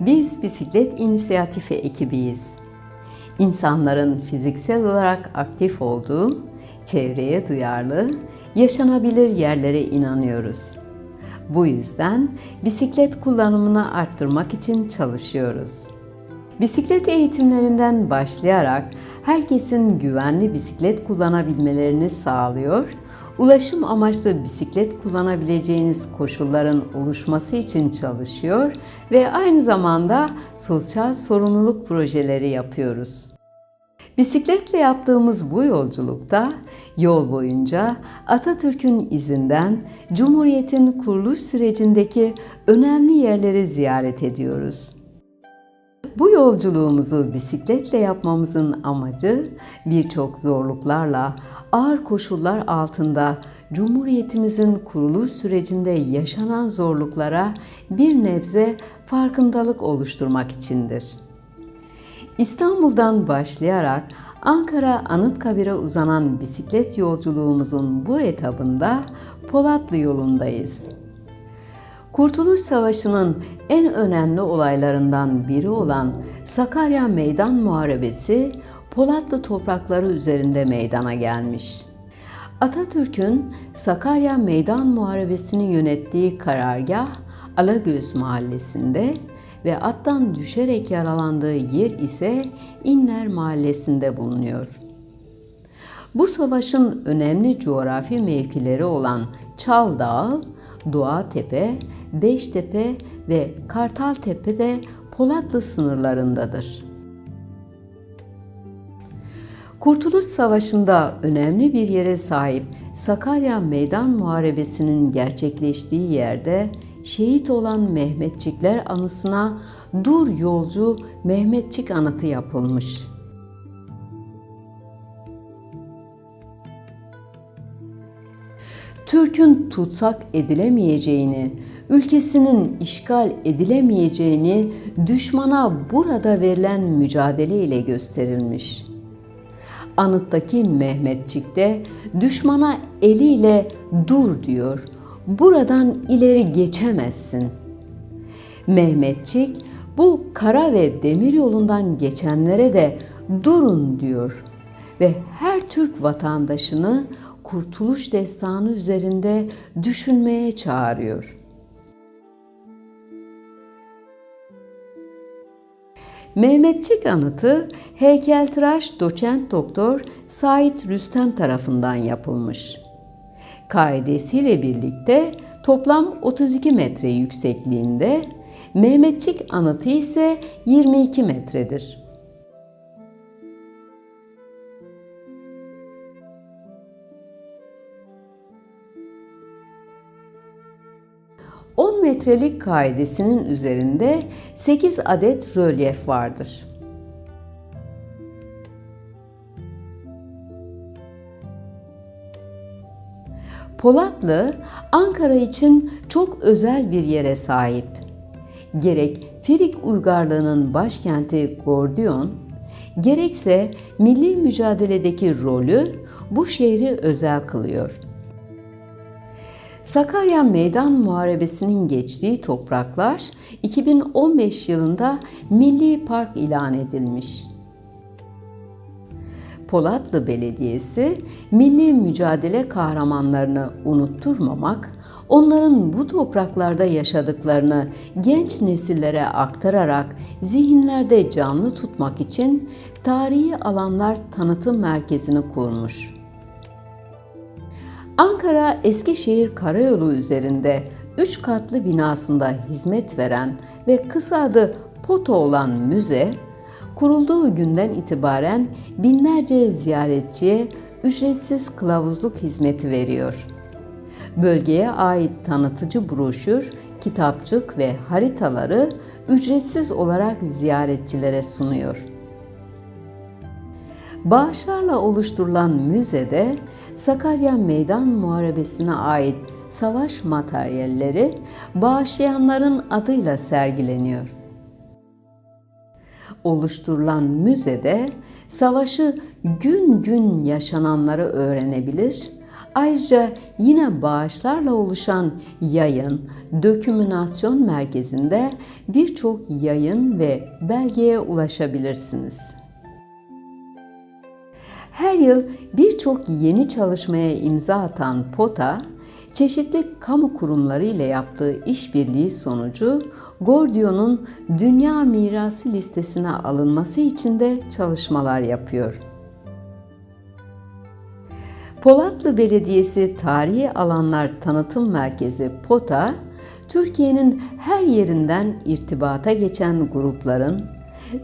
Biz bisiklet inisiyatifi ekibiyiz. İnsanların fiziksel olarak aktif olduğu, çevreye duyarlı, yaşanabilir yerlere inanıyoruz. Bu yüzden bisiklet kullanımını arttırmak için çalışıyoruz. Bisiklet eğitimlerinden başlayarak herkesin güvenli bisiklet kullanabilmelerini sağlıyor, ulaşım amaçlı bisiklet kullanabileceğiniz koşulların oluşması için çalışıyor ve aynı zamanda sosyal sorumluluk projeleri yapıyoruz. Bisikletle yaptığımız bu yolculukta yol boyunca Atatürk'ün izinden Cumhuriyet'in kuruluş sürecindeki önemli yerleri ziyaret ediyoruz. Bu yolculuğumuzu bisikletle yapmamızın amacı birçok zorluklarla, ağır koşullar altında Cumhuriyetimizin kuruluş sürecinde yaşanan zorluklara bir nebze farkındalık oluşturmak içindir. İstanbul'dan başlayarak Ankara Anıtkabir'e uzanan bisiklet yolculuğumuzun bu etabında Polatlı yolundayız. Kurtuluş Savaşı'nın en önemli olaylarından biri olan Sakarya Meydan Muharebesi Polatlı toprakları üzerinde meydana gelmiş. Atatürk'ün Sakarya Meydan Muharebesi'ni yönettiği karargah Alagöz Mahallesi'nde ve attan düşerek yaralandığı yer ise İnler Mahallesi'nde bulunuyor. Bu savaşın önemli coğrafi mevkileri olan Çal Dağı, Dua Tepe, Beştepe ve Kartal Tepe de Polatlı sınırlarındadır. Kurtuluş Savaşı'nda önemli bir yere sahip Sakarya Meydan Muharebesi'nin gerçekleştiği yerde şehit olan Mehmetçikler anısına Dur Yolcu Mehmetçik anıtı yapılmış. Türk'ün tutsak edilemeyeceğini, ülkesinin işgal edilemeyeceğini düşmana burada verilen mücadele ile gösterilmiş. Anıttaki Mehmetçik'te düşmana eliyle dur diyor. Buradan ileri geçemezsin. Mehmetçik bu kara ve demir yolundan geçenlere de durun diyor ve her Türk vatandaşını kurtuluş destanı üzerinde düşünmeye çağırıyor. Mehmetçik anıtı heykeltıraş doçent doktor Sait Rüstem tarafından yapılmış. Kaidesiyle birlikte toplam 32 metre yüksekliğinde, Mehmetçik anıtı ise 22 metredir. 10 metrelik kaidesinin üzerinde 8 adet rölyef vardır. Polatlı, Ankara için çok özel bir yere sahip. Gerek Frig uygarlığının başkenti Gordiyon, gerekse milli mücadeledeki rolü bu şehri özel kılıyor. Sakarya Meydan Muharebesi'nin geçtiği topraklar 2015 yılında Milli Park ilan edilmiş. Polatlı Belediyesi milli mücadele kahramanlarını unutturmamak, onların bu topraklarda yaşadıklarını genç nesillere aktararak zihinlerde canlı tutmak için tarihi alanlar tanıtım merkezini kurmuş. Ankara Eskişehir Karayolu üzerinde 3 katlı binasında hizmet veren ve kısa adı Poto olan müze, kurulduğu günden itibaren binlerce ziyaretçiye ücretsiz kılavuzluk hizmeti veriyor. Bölgeye ait tanıtıcı broşür, kitapçık ve haritaları ücretsiz olarak ziyaretçilere sunuyor. Bağışlarla oluşturulan müzede Sakarya Meydan Muharebesi'ne ait savaş materyalleri bağışlayanların adıyla sergileniyor. Oluşturulan müzede savaşı gün gün yaşananları öğrenebilir, Ayrıca yine bağışlarla oluşan yayın, dokümentasyon merkezinde birçok yayın ve belgeye ulaşabilirsiniz. Her yıl birçok yeni çalışmaya imza atan POTA, çeşitli kamu kurumları ile yaptığı işbirliği sonucu Gordion'un Dünya Mirası listesine alınması için de çalışmalar yapıyor. Polatlı Belediyesi Tarihi Alanlar Tanıtım Merkezi POTA, Türkiye'nin her yerinden irtibata geçen grupların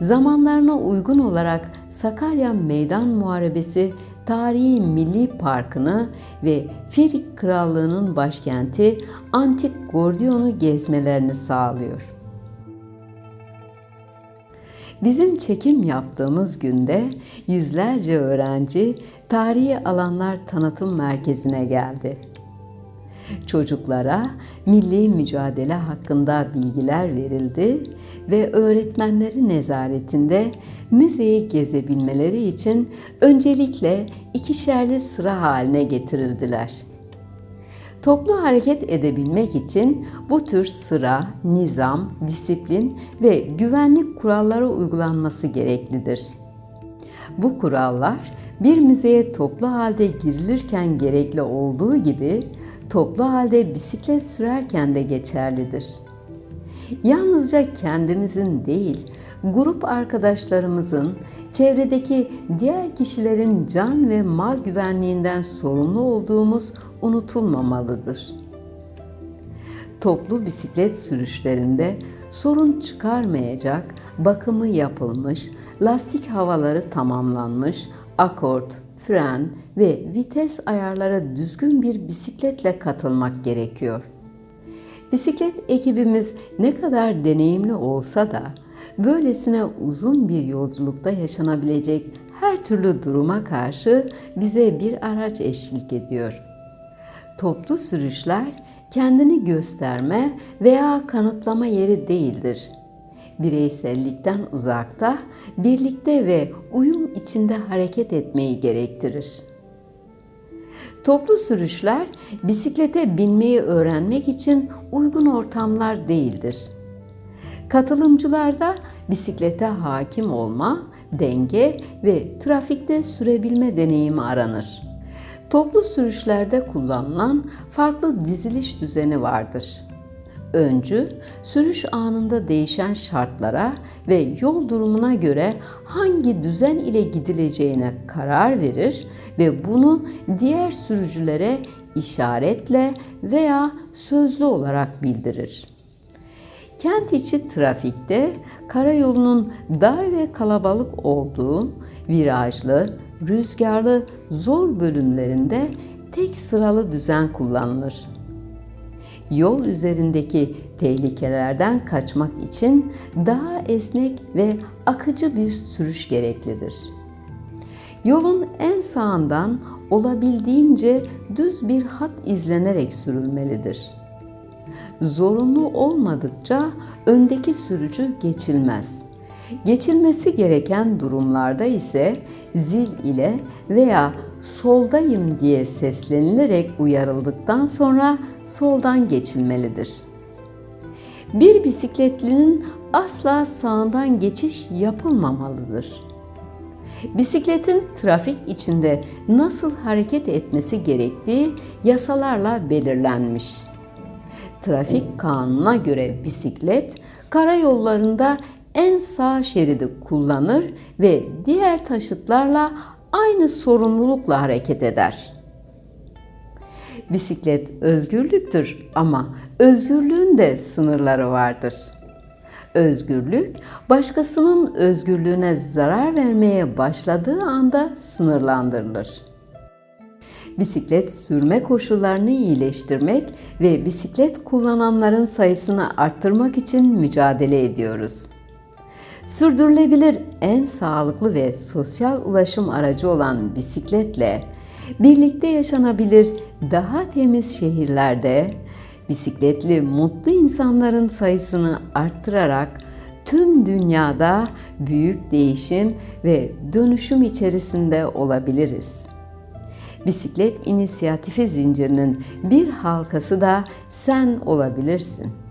zamanlarına uygun olarak Sakarya Meydan Muharebesi Tarihi Milli Parkı'nı ve Firik Krallığı'nın başkenti Antik Gordion'u gezmelerini sağlıyor. Bizim çekim yaptığımız günde yüzlerce öğrenci Tarihi Alanlar Tanıtım Merkezi'ne geldi. Çocuklara milli mücadele hakkında bilgiler verildi ve öğretmenleri nezaretinde müzeyi gezebilmeleri için öncelikle ikişerli sıra haline getirildiler. Toplu hareket edebilmek için bu tür sıra, nizam, disiplin ve güvenlik kuralları uygulanması gereklidir. Bu kurallar bir müzeye toplu halde girilirken gerekli olduğu gibi toplu halde bisiklet sürerken de geçerlidir. Yalnızca kendimizin değil, grup arkadaşlarımızın, çevredeki diğer kişilerin can ve mal güvenliğinden sorumlu olduğumuz unutulmamalıdır. Toplu bisiklet sürüşlerinde sorun çıkarmayacak, bakımı yapılmış, lastik havaları tamamlanmış, akort, fren ve vites ayarları düzgün bir bisikletle katılmak gerekiyor. Bisiklet ekibimiz ne kadar deneyimli olsa da böylesine uzun bir yolculukta yaşanabilecek her türlü duruma karşı bize bir araç eşlik ediyor. Toplu sürüşler kendini gösterme veya kanıtlama yeri değildir. Bireysellikten uzakta, birlikte ve uyum içinde hareket etmeyi gerektirir. Toplu sürüşler bisiklete binmeyi öğrenmek için uygun ortamlar değildir. Katılımcılarda bisiklete hakim olma, denge ve trafikte sürebilme deneyimi aranır. Toplu sürüşlerde kullanılan farklı diziliş düzeni vardır. Öncü, sürüş anında değişen şartlara ve yol durumuna göre hangi düzen ile gidileceğine karar verir ve bunu diğer sürücülere işaretle veya sözlü olarak bildirir. Kent içi trafikte karayolunun dar ve kalabalık olduğu virajlı, rüzgarlı, zor bölümlerinde tek sıralı düzen kullanılır. Yol üzerindeki tehlikelerden kaçmak için daha esnek ve akıcı bir sürüş gereklidir. Yolun en sağından olabildiğince düz bir hat izlenerek sürülmelidir. Zorunlu olmadıkça öndeki sürücü geçilmez. Geçilmesi gereken durumlarda ise zil ile veya soldayım diye seslenilerek uyarıldıktan sonra soldan geçilmelidir. Bir bisikletlinin asla sağından geçiş yapılmamalıdır. Bisikletin trafik içinde nasıl hareket etmesi gerektiği yasalarla belirlenmiş. Trafik kanununa göre bisiklet karayollarında en sağ şeridi kullanır ve diğer taşıtlarla aynı sorumlulukla hareket eder. Bisiklet özgürlüktür ama özgürlüğün de sınırları vardır. Özgürlük, başkasının özgürlüğüne zarar vermeye başladığı anda sınırlandırılır. Bisiklet sürme koşullarını iyileştirmek ve bisiklet kullananların sayısını arttırmak için mücadele ediyoruz. Sürdürülebilir en sağlıklı ve sosyal ulaşım aracı olan bisikletle birlikte yaşanabilir daha temiz şehirlerde bisikletli mutlu insanların sayısını arttırarak tüm dünyada büyük değişim ve dönüşüm içerisinde olabiliriz. Bisiklet inisiyatifi zincirinin bir halkası da sen olabilirsin.